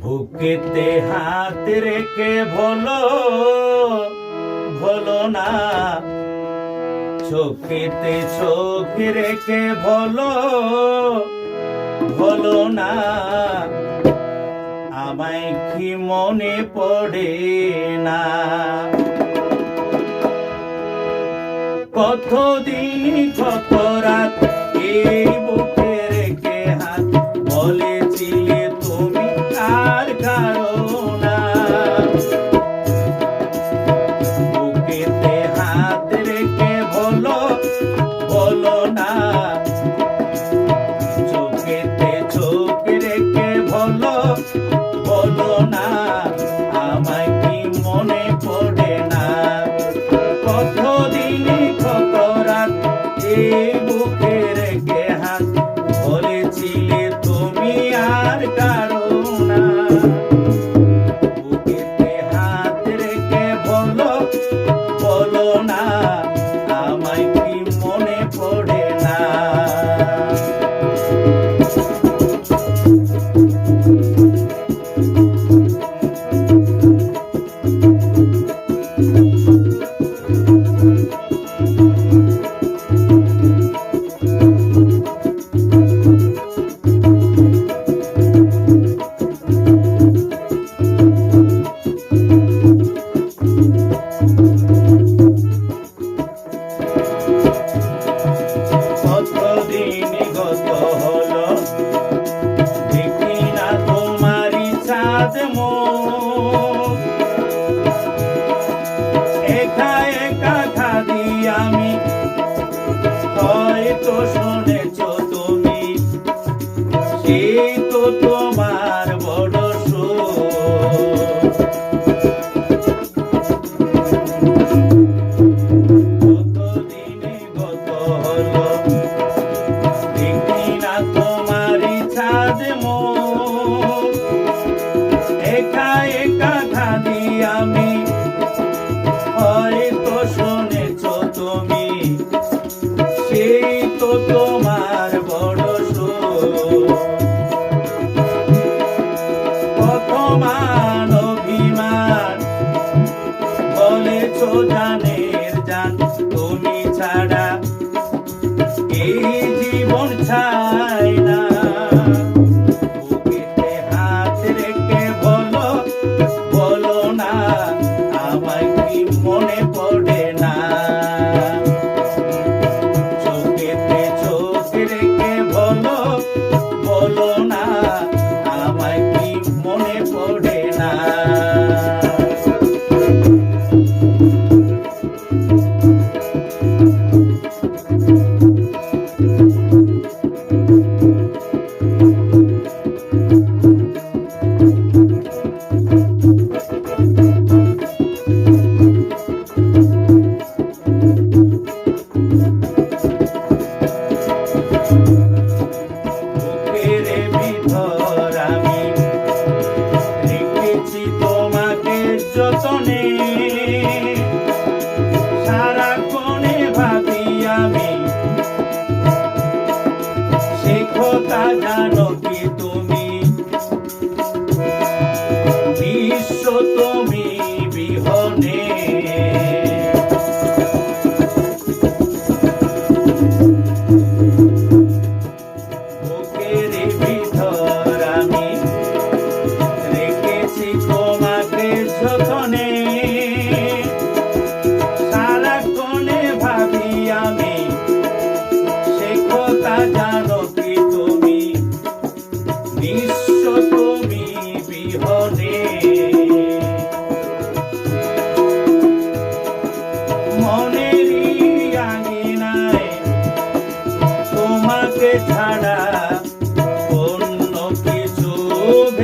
বুকেতে হাত রেখে ভোলো ভোলো না। চোখেতে চোখ রেখে ভোলো ভোলো না। আমায় কি মনে পড়ে না? কতদিন কত Ei, যতনে